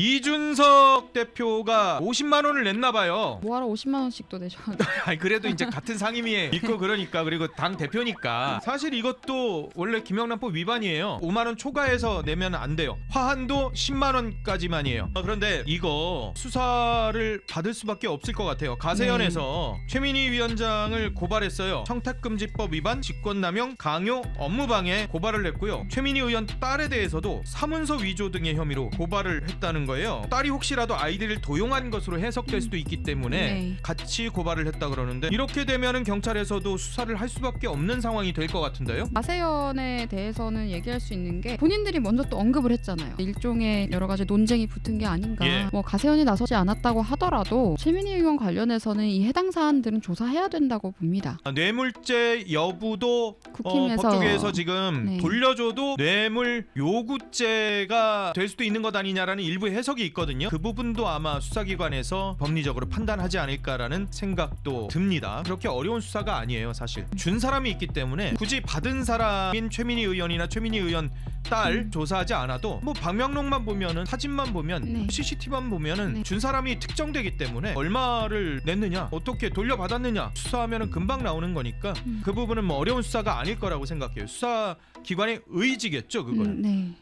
이준석 대표가 50만 원을 냈나 봐요. 뭐하러 50만 원씩 또 내셔. 아니 그래도 이제 같은 상임위에 있고 그러니까 그리고 당 대표니까 사실 이것도 원래 김영란법 위반이에요. 5만 원 초과해서 내면 안 돼요. 화한도 10만 원까지만이에요. 어, 그런데 이거 수사를 받을 수밖에 없을 것 같아요. 가세연에서 최민희 위원장을 고발했어요. 청탁금지법 위반, 직권남용, 강요, 업무방해 고발을 했고요. 최민희 의원 딸에 대해서도 사문서 위조 등의 혐의로 고발을 했다는 거예요. 딸이 혹시라도 아이들을 도용한 것으로 해석될 수도 있기 때문에 네. 같이 고발을 했다 그러는데 이렇게 되면은 경찰에서도 수사를 할 수밖에 없는 상황이 될 것 같은데요. 마세연에 대해서는 얘기할 수 있는 게 본인들이 먼저 또 언급을 했잖아요. 일종의 여러 가지 논쟁이 붙은 게 아닌가. 예. 뭐 가세연이 나서지 않았다고 하더라도 최민희 의원 관련해서는 이 해당 사안들은 조사해야 된다고 봅니다. 아, 뇌물죄 여부도 어, 국힘에서 법 쪽에서 지금 네. 돌려줘도 뇌물 요구죄가 될 수도 있는 것 아니냐라는 일부 해석이 있거든요. 그 부분도 아마 수사기관에서 법리적으로 판단하지 않을까라는 생각도 듭니다. 그렇게 어려운 수사가 아니에요, 사실. 준 사람이 있기 때문에 굳이 받은 사람인 최민희 의원이나 최민희 의원 딸 음. 조사하지 않아도 뭐 방명록만 보면은 사진만 보면 네. CCTV만 보면은 네. 준 사람이 특정되기 때문에 얼마를 냈느냐 어떻게 돌려받았느냐 수사하면은 금방 나오는 거니까 음. 그 부분은 뭐 어려운 수사가 아닐 거라고 생각해요 수사 기관의 의지겠죠 그거는 음, 네.